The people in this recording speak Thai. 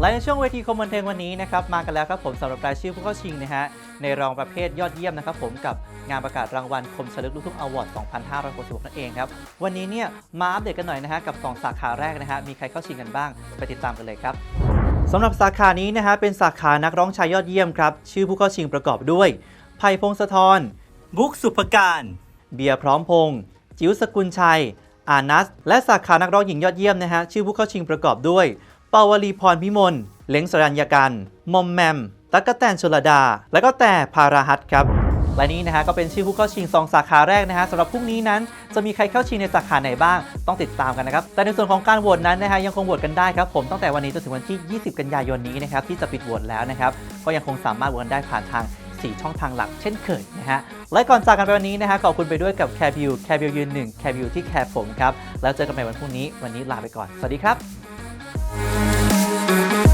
และในช่วงเวทีคมบันเทิงวันนี้นะครับมากันแล้วครับผมสำหรับรายชื่อผู้เข้าชิงนะฮะในรองประเภทยอดเยี่ยมนะครับผมกับงานประกาศรางวัลคมชลึกลูกทุ่งอวอร์ด 2566 นั่นเองครับวันนี้เนี่ยมาอัปเดตกันหน่อยนะฮะกับ 2 สาขาแรกนะฮะมีใครเข้าชิงกันบ้างไปติดตามกันเลยครับสำหรับสาขานี้นะฮะเป็นสาขานักร้องชายยอดเยี่ยมครับชื่อผู้เข้าชิงประกอบด้วยไผ่พงศธรบุ๊กสุภการ เบียร์พร้อมพงษ์จิ๋วสกุลชัยอานัส และสาขานักร้องหญิงยอดเยี่ยมนะฮะชื่อผู้เข้าชิงประกอบด้วย ปาวลีพรพิมล เล้งสรัญญากัน มอมแมม ตั๊กกะแตนชลดา และก็แต่พาราฮัตครับ และนี่นะฮะก็เป็นชื่อผู้เข้าชิง 2 สาขาแรกนะฮะสำหรับพรุ่งนี้นั้น จะมีใครเข้าชิงในสาขาไหนบ้าง ต้องติดตามกันนะครับ แต่ในส่วนของการโหวตนั้นนะฮะยังคงโหวตกันได้ครับผมตั้งแต่วันนี้จนถึงวันที่ 20 กันยายนนี้นะครับที่จะปิดโหวตแล้วนะครับก็ยังคงสามารถโหวตกันได้ผ่านทาง4ช่องทางหลักเช่นเคยนะฮะ และก่อนจากกันไปวันนี้นะฮะขอบคุณไปด้วยกับแคบิวแคบิวยืนหนึ่งแคบิวที่แคร์ผมครับ แล้วเจอกันใหม่วันพรุ่งนี้ วันนี้ลาไปก่อน สวัสดีครับ Música